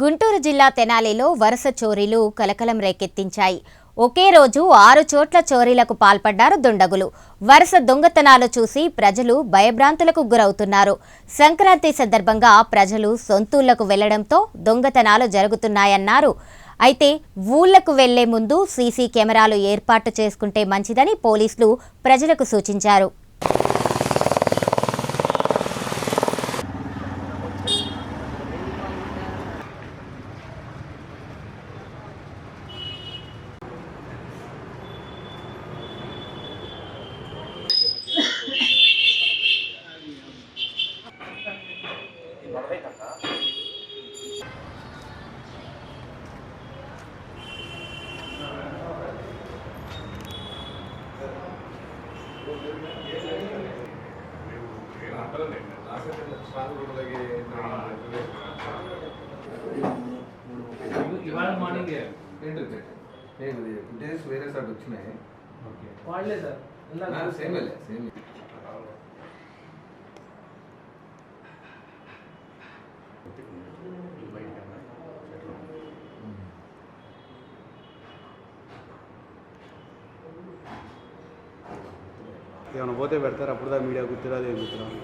గుంటూరు జిల్లా తెనాలిలో వరుస చోరీలు కలకలం రేకెత్తించాయి. ఒకే రోజు ఆరు చోట్ల చోరీలకు పాల్పడ్డారు దుండగులు. వరుస దొంగతనాలు చూసి ప్రజలు భయభ్రాంతులకు గురవుతున్నారు. సంక్రాంతి సందర్భంగా ప్రజలు సొంతూళ్ళకు వెళ్ళడంతో దొంగతనాలు జరుగుతున్నాయన్నారు. అయితే ఊళ్ళకు వెళ్ళే ముందు సీసీ కెమెరాలు ఏర్పాటు చేసుకుంటే మంచిదని పోలీసులు ప్రజలకు సూచించారు. ఇవాళ మార్నింగ్ ఏంటి నేను ఫుటేజ్ వేరే సార్ వచ్చినాయి. వాళ్ళే సార్. సేమ్ సేమ్ ఏమైనా పోతే పెడతారు? అప్పుడు దా మీడియా గుర్తురాదు ఏం గుర్తురాదు?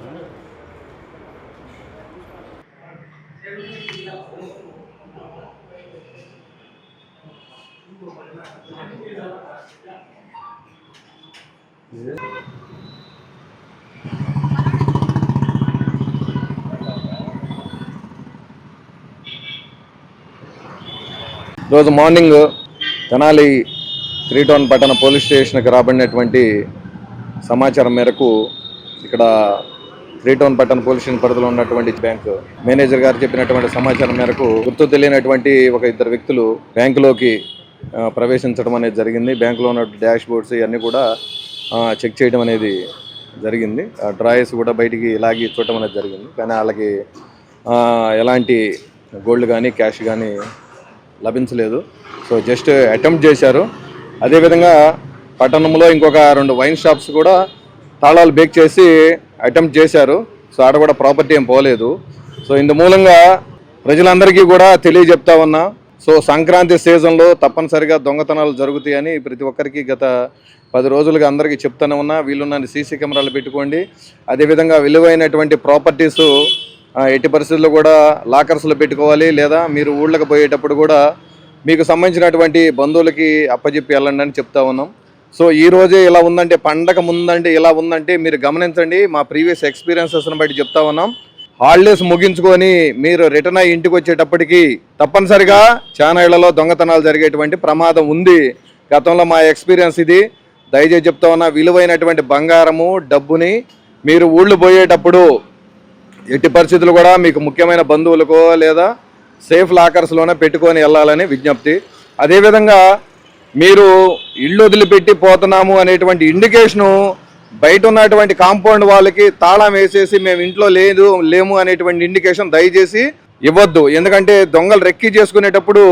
రోజు మార్నింగ్ తెనాలి త్రీ టౌన్ పట్టణ పోలీస్ స్టేషన్కి రాబడినటువంటి సమాచారం మేరకు ఇక్కడ త్రీ టౌన్ పట్టణ పోలీస్ స్టేషన్ పరిధిలో ఉన్నటువంటి బ్యాంకు మేనేజర్ గారు చెప్పినటువంటి సమాచారం మేరకు గుర్తు తెలియనటువంటి ఒక ఇద్దరు వ్యక్తులు బ్యాంకులోకి ప్రవేశించడం అనేది జరిగింది. బ్యాంకులో ఉన్న డాష్ బోర్డ్స్ ఇవన్నీ కూడా చెక్ చేయడం అనేది జరిగింది. ఆ డ్రాయర్స్ కూడా బయటికి లాగి చూడటం అనేది జరిగింది. కానీ వాళ్ళకి ఎలాంటి గోల్డ్ కానీ క్యాష్ కానీ లభించలేదు. సో జస్ట్ అటెంప్ట్ చేశారు. అదేవిధంగా పట్టణంలో ఇంకొక రెండు వైన్ షాప్స్ కూడా తాళాలు బేక్ చేసి అటెంప్ట్ చేశారు. సో ఆడ కూడా ప్రాపర్టీ ఏం పోలేదు. సో ఇందు మూలంగా ప్రజలందరికీ కూడా తెలియజెప్తా ఉన్నా. సో సంక్రాంతి సీజన్లో తప్పనిసరిగా దొంగతనాలు జరుగుతాయని ప్రతి ఒక్కరికి గత పది రోజులుగా అందరికీ చెప్తూనే ఉన్నా. వీళ్ళున్న సీసీ కెమెరాలు పెట్టుకోండి. అదేవిధంగా విలువైనటువంటి ప్రాపర్టీస్ ఎట్టి పరిస్థితుల్లో కూడా లాకర్స్లో పెట్టుకోవాలి. లేదా మీరు ఊళ్ళకి పోయేటప్పుడు కూడా మీకు సంబంధించినటువంటి బంధువులకి అప్పజెప్పి వెళ్ళండి అని చెప్తా ఉన్నాం. సో ఈ రోజే ఇలా ఉందంటే పండగ ముందంటే ఇలా ఉందంటే మీరు గమనించండి. మా ప్రీవియస్ ఎక్స్పీరియన్సెస్ని బట్టి చెప్తా ఉన్నాం. హాలిడేస్ ముగించుకొని మీరు రిటర్న్ అయ్యి ఇంటికి వచ్చేటప్పటికి తప్పనిసరిగా చాలా ఇళ్ళలో దొంగతనాలు జరిగేటువంటి ప్రమాదం ఉంది. గతంలో మా ఎక్స్పీరియన్స్ ఇది. దయచేసి చెప్తా ఉన్నా విలువైనటువంటి బంగారము డబ్బుని మీరు ఊళ్ళు పోయేటప్పుడు ఎట్టి పరిస్థితులు కూడా మీకు ముఖ్యమైన బంధువులకో లేదా సేఫ్ లాకర్స్లోనే పెట్టుకొని వెళ్ళాలని విజ్ఞప్తి. అదేవిధంగా మీరు ఇల్లు వదిలిపెట్టి పోతున్నాము అనేటువంటి ఇండికేషను బయట ఉన్నటువంటి కాంపౌండ్ వాళ్ళకి తాళం వేసేసి మేము ఇంట్లో లేదు లేము అనేటువంటి ఇండికేషన్ దయచేసి ఇవ్వద్దు. ఎందుకంటే దొంగలు రెక్కి చేసుకునేటప్పుడు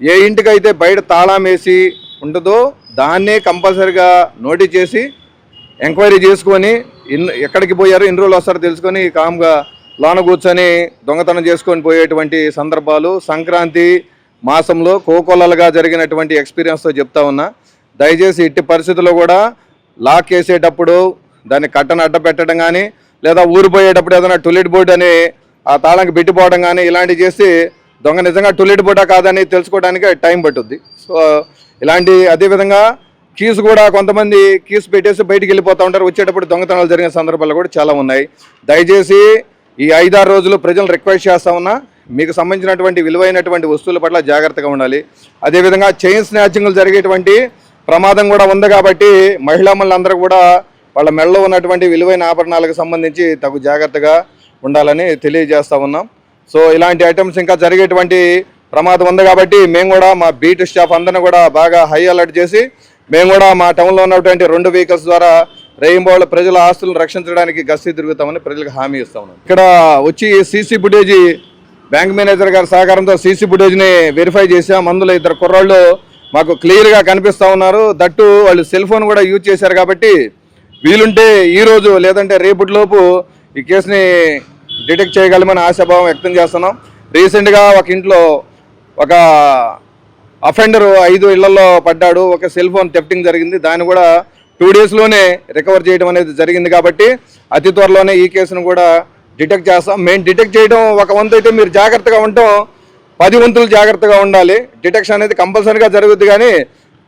ఏ ఇంటికైతే బయట తాళం వేసి ఉంటుందో దాన్నే కంపల్సరిగా నోటీస్ చేసి ఎంక్వైరీ చేసుకొని ఇన్ ఎక్కడికి పోయారు ఎన్ని రోజులు వస్తారో తెలుసుకొని కామ్గా లోన కూర్చొని దొంగతనం చేసుకొని పోయేటువంటి సందర్భాలు. సంక్రాంతి మాసంలో కోకొల్లలుగా జరిగినటువంటి ఎక్స్పీరియన్స్తో చెప్తా ఉన్నా దయచేసి ఇట్టి పరిస్థితుల్లో కూడా లాక్ వేసేటప్పుడు దాన్ని కట్టను అడ్డ పెట్టడం కానీ లేదా ఊరిపోయేటప్పుడు ఏదైనా టూలెట్ బోర్డు అని ఆ తాళంకి పెట్టిపోవడం కానీ ఇలాంటివి చేసి దొంగ నిజంగా టూలెట్ బోర్డా కాదని తెలుసుకోవడానికి టైం పట్టుద్ది. సో ఇలాంటి అదేవిధంగా కీస్ కూడా కొంతమంది కీస్ పెట్టేసి బయటికి వెళ్ళిపోతూ ఉంటారు. వచ్చేటప్పుడు దొంగతనాలు జరిగిన సందర్భాలు కూడా చాలా ఉన్నాయి. దయచేసి ఈ ఐదారు రోజులు ప్రజలు రిక్వెస్ట్ చేస్తా ఉన్నా మీకు సంబంధించినటువంటి విలువైనటువంటి వస్తువుల పట్ల జాగ్రత్తగా ఉండాలి. అదేవిధంగా చైన్ స్నాచింగ్లు జరిగేటువంటి ప్రమాదం కూడా ఉంది కాబట్టి మహిళామణులందరూ కూడా వాళ్ళ మెడలో ఉన్నటువంటి విలువైన ఆభరణాలకు సంబంధించి తగు జాగ్రత్తగా ఉండాలని తెలియజేస్తా ఉన్నాం. సో ఇలాంటి ఐటమ్స్ ఇంకా జరిగేటువంటి ప్రమాదం ఉంది కాబట్టి మేము కూడా మా బీట్ స్టాఫ్ అందరిని కూడా బాగా హై అలర్ట్ చేసి మేము కూడా మా టౌన్లో ఉన్నటువంటి రెండు వెహికల్స్ ద్వారా రేయింబోళ్ళ ప్రజల ఆస్తులను రక్షించడానికి గస్తీ తిరుగుతామని ప్రజలకు హామీ ఇస్తా ఉన్నాం. ఇక్కడ వచ్చి సీసీ ఫుటేజీ బ్యాంక్ మేనేజర్ గారి సహకారంతో సీసీ ఫుటేజ్ని వెరిఫై చేసాం అందులో ఇద్దరు కుర్రాళ్ళు మాకు క్లియర్గా కనిపిస్తూ ఉన్నారు. దట్టు వాళ్ళు సెల్ ఫోన్ కూడా యూజ్ చేశారు కాబట్టి వీలుంటే ఈ రోజు లేదంటే రేపటిలోపు ఈ కేసుని డిటెక్ట్ చేయగలమని ఆశాభావం వ్యక్తం చేస్తున్నాం. రీసెంట్గా ఒక ఇంట్లో ఒక అఫెండర్ ఐదు ఇళ్ళలో పడ్డాడు. ఒక సెల్ ఫోన్ థెఫ్టింగ్ జరిగింది. దాన్ని కూడా టూ డేస్లోనే రికవర్ చేయడం అనేది జరిగింది కాబట్టి అతి త్వరలోనే ఈ కేసును కూడా డిటెక్ట్ చేస్తాం. మేము డిటెక్ట్ చేయడం ఒక వంతు అయితే మీరు జాగ్రత్తగా ఉండటం పది వంతులు జాగ్రత్తగా ఉండాలి. డిటెక్షన్ అనేది కంపల్సరీగా జరుగుద్ది కానీ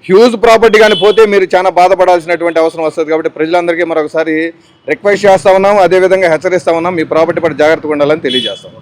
హ్యూజ్ ప్రాపర్టీ కానీ పోతే మీరు చాలా బాధపడాల్సినటువంటి అవసరం వస్తుంది. కాబట్టి ప్రజలందరికీ మరొకసారి రిక్వెస్ట్ చేస్తా ఉన్నాం. అదేవిధంగా హెచ్చరిస్తా ఉన్నాం. మీ ప్రాపర్టీ పట్ల జాగ్రత్తగా ఉండాలని తెలియజేస్తాం.